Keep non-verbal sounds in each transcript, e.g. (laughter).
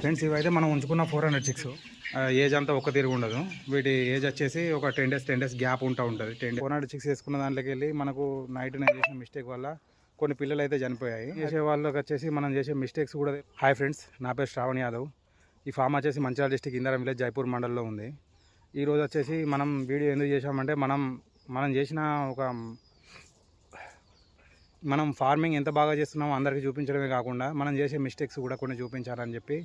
Friends ఇవైతే మనం ఉంచుకున్న ఫోర్ హండ్రెడ్ సిక్స్ ఏజ్ అంతా ఒక తిరిగి ఉండదు. వీటి ఏజ్ వచ్చేసి ఒక ten days ten days gap ఉంటా ఉంటుంది. టెన్ ఫోర్ హండ్రెడ్ సిక్స్ వేసుకున్న దాంట్లోకి వెళ్ళి మనకు నైట్ నేను చేసిన మిస్టేక్ వల్ల కొన్ని పిల్లలు అయితే చనిపోయాయి. చేసే వాళ్ళకి వచ్చేసి మనం చేసే మిస్టేక్స్ కూడా హాయ్ ఫ్రెండ్స్ నా పేరు శ్రావణ్ యాదవ్. ఈ ఫామ్ వచ్చేసి మంచిర్యాల డిస్టిక్ ఇందరం విలేజ్ జైపూర్ మండల్లో ఉంది. ఈరోజు వచ్చేసి మనం వీడియో ఎందుకు చేసామంటే మనం మనం చేసిన ఒక మనం ఫార్మింగ్ ఎంత బాగా చేస్తున్నామో అందరికీ చూపించడమే కాకుండా మనం చేసే మిస్టేక్స్ కూడా కొన్ని చూపించాలని చెప్పి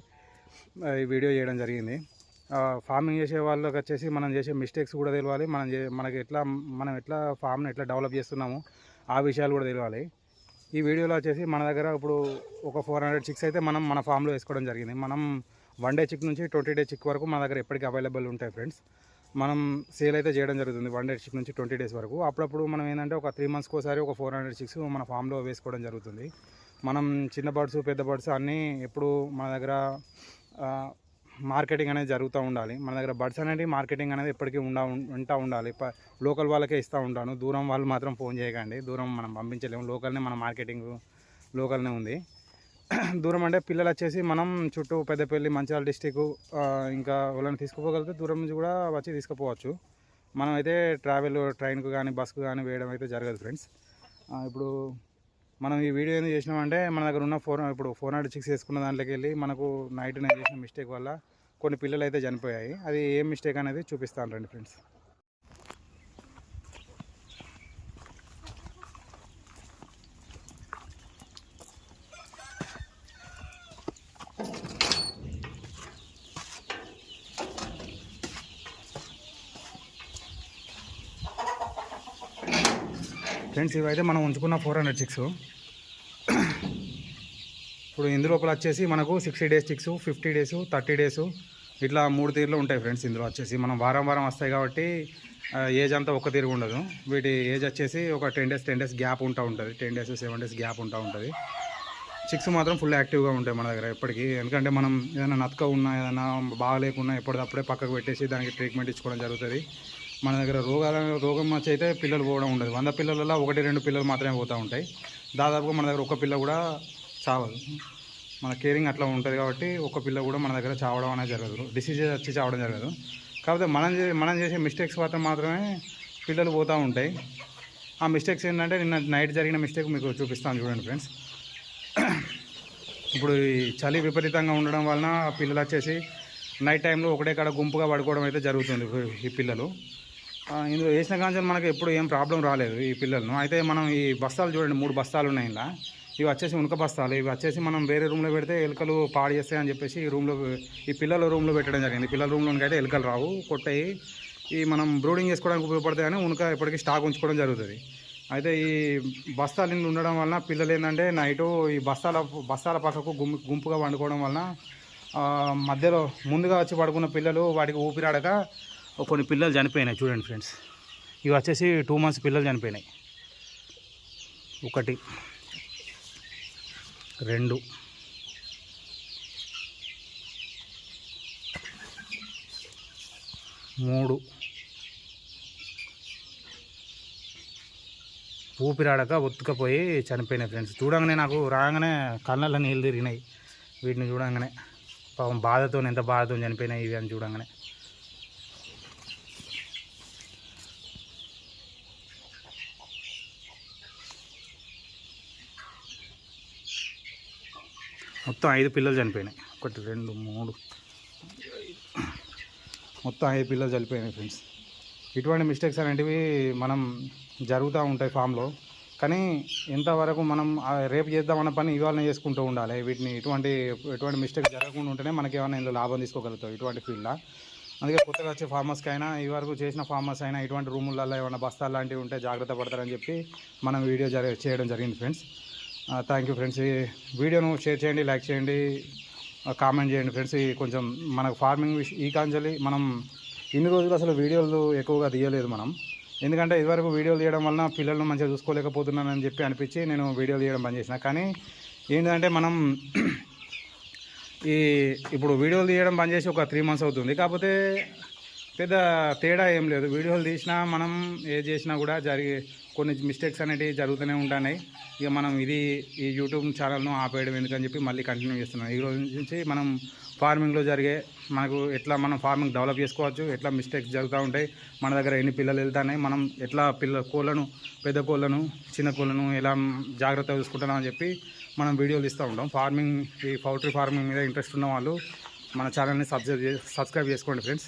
ఈ వీడియో చేయడం జరిగింది. ఫార్మింగ్ చేసే వాళ్ళకి వచ్చేసి మనం చేసే మిస్టేక్స్ కూడా తెలియాలి. మనం మనకి ఎట్లా మనం ఎట్లా ఫామ్ని ఎట్లా డెవలప్ చేస్తున్నాము ఆ విషయాలు కూడా తెలియాలి. ఈ వీడియోలో వచ్చేసి మన దగ్గర ఇప్పుడు ఒక ఫోర్ హండ్రెడ్ చిక్స్ అయితే మనం మన ఫామ్లో వేసుకోవడం జరిగింది. మనం వన్ డే చిక్ నుంచి ట్వంటీ డే చిక్ వరకు మన దగ్గర ఎప్పటికీ అవైలబుల్ ఉంటాయి ఫ్రెండ్స్ మనం సేల్ అయితే చేయడం జరుగుతుంది వన్ డే చిక్ నుంచి ట్వంటీ డేస్ వరకు. అప్పుడప్పుడు మనం ఏంటంటే ఒక త్రీ మంత్స్కి ఒకసారి ఒక ఫోర్ హండ్రెడ్ చిక్స్ మన ఫామ్లో వేసుకోవడం జరుగుతుంది. మనం చిన్న బర్డ్స్ పెద్ద బర్డ్స్ అన్నీ ఎప్పుడు మన దగ్గర మార్కెటింగ్ అనేది జరుగుతూ ఉండాలి. మన దగ్గర బర్డ్స్ అనేది మార్కెటింగ్ అనేది ఎప్పటికీ ఉండా ఉంటా ఉండాలి. లోకల్ వాళ్ళకే ఇస్తూ ఉంటాను. దూరం వాళ్ళు మాత్రం ఫోన్ చేయకండి. దూరం మనం పంపించలేము. లోకల్నే మన మార్కెటింగ్ లోకల్నే ఉంది. (clears throat) దూరం అంటే పిల్లలు వచ్చేసి మనం చుట్టూ పెద్దపల్లి మంచిర్యాల డిస్టిక్ ఇంకా వాళ్ళని తీసుకుపోగలిగితే దూరం నుంచి కూడా వచ్చి తీసుకుపోవచ్చు. మనం అయితే ట్రావెల్ ట్రైన్కు కానీ బస్కు కానీ వేయడం అయితే జరగదు ఫ్రెండ్స్. ఇప్పుడు మనం ఈ వీడియో ఏం చేసినామంటే మన దగ్గర ఉన్న ఫోర్ ఇప్పుడు ఫోర్ హండ్రెడ్ సిక్స్ వేసుకున్న దాంట్లోకి వెళ్ళి మనకు నైట్ నేను చేసిన మిస్టేక్ వల్ల కొన్ని పిల్లలు అయితే చనిపోయాయి. అది ఏం మిస్టేక్ అనేది చూపిస్తాను రండి ఫ్రెండ్స్ ఫ్రెండ్స్ ఇవైతే మనం ఉంచుకున్న ఫోర్ హండ్రెడ్ సిక్స్ ఇప్పుడు ఇందులోపల వచ్చేసి మనకు sixty days six fifty days thirty days ఇట్లా మూడు తీరులో ఉంటాయి ఫ్రెండ్స్ ఇందులో వచ్చేసి. మనం వారం వారం వస్తాయి కాబట్టి ఏజ్ అంతా ఒక తీరు ఉండదు. వీటి ఏజ్ వచ్చేసి ఒక ten days ten days gap ఉంటా ఉంటుంది. Ten days seven days gap ఉంటా ఉంటుంది. చిక్స్ మాత్రం ఫుల్ యాక్టివ్గా ఉంటాయి మన దగ్గర ఎప్పటికీ. ఎందుకంటే మనం ఏదైనా నతక ఉన్నా ఏదైనా బాగాలేకున్నా ఎప్పటికప్పుడే పక్కకు పెట్టేసి దానికి ట్రీట్మెంట్ ఇచ్చుకోవడం జరుగుతుంది. మన దగ్గర రోగాల రోగం వచ్చి అయితే పిల్లలు పోవడం ఉండదు. వంద పిల్లలలో ఒకటి రెండు పిల్లలు మాత్రమే పోతూ ఉంటాయి. దాదాపుగా మన దగ్గర ఒక పిల్ల కూడా చావదు. మన కేరింగ్ అట్లా ఉంటుంది కాబట్టి ఒక పిల్ల కూడా మన దగ్గర చావడం అనేది జరగదు. డిసీజెస్ వచ్చి చావడం జరగదు. కాకపోతే మనం చే- మనం చేసే మిస్టేక్స్ మాత్రం మాత్రమే పిల్లలు పోతూ ఉంటాయి. ఆ మిస్టేక్స్ ఏంటంటే నిన్న నైట్ జరిగిన మిస్టేక్ మీకు చూపిస్తాను చూడండి ఫ్రెండ్స్ (clears throat) ఇప్పుడు ఈ చలి విపరీతంగా ఉండడం వలన పిల్లలు వచ్చేసి నైట్ టైంలో ఒకటే కాడ గుంపుగా పడుకోవడం అయితే జరుగుతుంది ఈ పిల్లలు. ఇందులో వేసిన కాంచెలు మనకు ఎప్పుడు ఏం ప్రాబ్లం రాలేదు ఈ పిల్లలను. అయితే మనం ఈ బస్తాలు చూడండి మూడు బస్తాలు ఉన్నాయి ఇలా ఇవి వచ్చేసి ఉనక బస్తాలు. ఇవి వచ్చేసి మనం వేరే రూమ్లో పెడితే ఎలుకలు పాడు చేస్తాయని చెప్పేసి ఈ రూమ్లో ఈ పిల్లల రూమ్లో పెట్టడం జరిగింది. పిల్లల రూమ్లోనికి అయితే ఎలుకలు రావు కొట్టాయి. ఈ మనం బ్రూడింగ్ చేసుకోవడానికి ఉపయోగపడతాయి కానీ ఉనక ఎప్పటికీ స్టాక్ ఉంచుకోవడం జరుగుతుంది. అయితే ఈ బస్తాలు ఇన్ని ఉండడం వలన పిల్లలు ఏంటంటే నైటు ఈ బస్తాల బస్తాల పక్కకు గుంపు గుంపుగా వండుకోవడం వలన మధ్యలో ముందుగా వచ్చి పడుకున్న పిల్లలు వాటికి ఊపిరాడక కొన్ని పిల్లలు చనిపోయినాయి. చూడండి ఫ్రెండ్స్. ఇవి వచ్చేసి టూ మంత్స్ పిల్లలు చనిపోయినాయి. ఒకటి. రెండు. మూడు. ఊపిరాడక ఒత్తుకపోయి చనిపోయినాయి ఫ్రెండ్స్. చూడంగానే నాకు రాగానే కళ్ళల్లో నీళ్ళు తిరిగినాయి. వీటిని చూడంగానే. పాపం బాధతో ఎంత బాధతో చనిపోయినాయి ఇవి అని చూడంగానే. మొత్తం ఐదు పిల్లలు చనిపోయినాయి. ఒకటి రెండు మూడు మొత్తం ఐదు పిల్లలు చనిపోయినాయి ఫ్రెండ్స్ ఇటువంటి మిస్టేక్స్ అనేటివి మనం జరుగుతూ ఉంటాయి ఫామ్లో కానీ ఎంతవరకు మనం రేపు చేద్దామన్న పని ఇవాళ చేసుకుంటూ ఉండాలి. వీటిని ఇటువంటి ఎటువంటి మిస్టేక్ జరగకుండా ఉంటేనే మనకి ఏమైనా ఇందులో లాభం తీసుకోగలుగుతాం ఇటువంటి ఫీల్డ్లో అందుకే కొత్తగా వచ్చే ఫార్మర్స్కి అయినా ఈ వరకు చేసిన ఫార్మర్స్ అయినా ఇటువంటి రూములలో ఏమైనా బస్తాలు లాంటివి ఉంటే జాగ్రత్త పడతారని చెప్పి మనం వీడియో జరి చేయడం జరిగింది ఫ్రెండ్స్ థ్యాంక్ యూ ఫ్రెండ్స్ ఈ వీడియోను షేర్ చేయండి లైక్ చేయండి కామెంట్ చేయండి ఫ్రెండ్స్ ఈ కొంచెం మనకు ఫార్మింగ్ విష ఈ కాంచెలి మనం ఇన్ని రోజులు అసలు వీడియోలు ఎక్కువగా తీయలేదు మనం. ఎందుకంటే ఇదివరకు వీడియోలు తీయడం వలన పిల్లలను మంచిగా చూసుకోలేకపోతున్నానని చెప్పి అనిపించి నేను వీడియోలు తీయడం బంద్ చేసిన. కానీ ఏంటంటే మనం ఈ ఇప్పుడు వీడియోలు తీయడం బంద్ చేసి ఒక త్రీ మంత్స్ అవుతుంది. కాకపోతే పెద్ద తేడా ఏం లేదు. వీడియోలు తీసినా మనం ఏ చేసినా కూడా జరిగే కొన్ని మిస్టేక్స్ అనేటివి జరుగుతూనే ఉంటున్నాయి. ఇక మనం ఇది ఈ యూట్యూబ్ ఛానల్ను ఆపేయడం ఎందుకని చెప్పి మళ్ళీ కంటిన్యూ చేస్తున్నాం. ఈ రోజు నుంచి మనం ఫార్మింగ్లో జరిగే మనకు ఎట్లా మనం ఫార్మింగ్ డెవలప్ చేసుకోవచ్చు ఎట్లా మిస్టేక్స్ జరుగుతూ ఉంటాయి మన దగ్గర ఎన్ని పిల్లలు వెళ్తున్నాయి మనం ఎట్లా పిల్ల కోళ్ళను పెద్ద కోళ్ళను చిన్న కోళ్ళను ఎలా జాగ్రత్తగా చూసుకుంటున్నాం అని చెప్పి మనం వీడియోలు ఇస్తూ ఉంటాం. ఫార్మింగ్ ఈ పౌల్ట్రీ ఫార్మింగ్ మీద ఇంట్రెస్ట్ ఉన్న వాళ్ళు మన ఛానల్ని సబ్స్క్రైబ్ సబ్స్క్రైబ్ చేసుకోండి ఫ్రెండ్స్